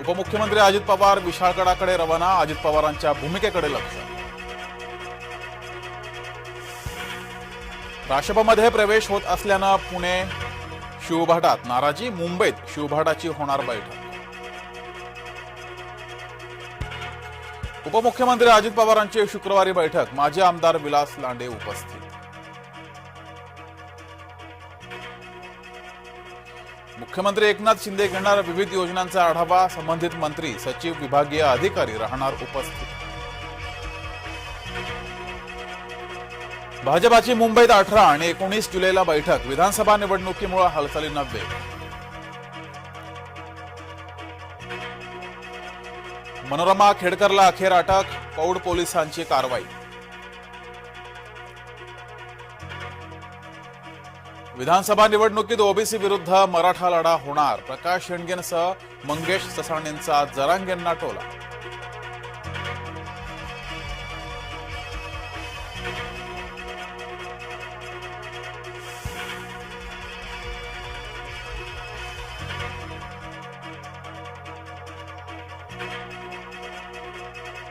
उपमुख्यमंत्री अजित पवार विशाळगडाकडे रवाना अजित पवारांच्या भूमिकेकडे लक्ष. राष्ट्रपमध्ये प्रवेश होत असल्यानं पुणे शिवभाटात नाराजी मुंबईत शिवभाटाची होणार बैठक. उपमुख्यमंत्री अजित पवारांची शुक्रवारी बैठक माजी आमदार विलास लांडे उपस्थित. मुख्यमंत्री एकनाथ शिंदे घेणार विविध योजनांचा आढावा. संबंधित मंत्री सचिव विभागीय अधिकारी राहणार उपस्थित. भाजपाची मुंबईत अठरा आणि एकोणीस जुलैला बैठक. विधानसभा निवडणुकीमुळे हालचालींना वेग मनोरमा खेडकरला अखेर अटक. पौड पोलिसांची कारवाई. विधानसभा निवडणुकीत ओबीसी विरुद्ध मराठा लढा होणार. प्रकाश शेंडगेंसह मंगेश ससाणेंचा जरांगेंना टोला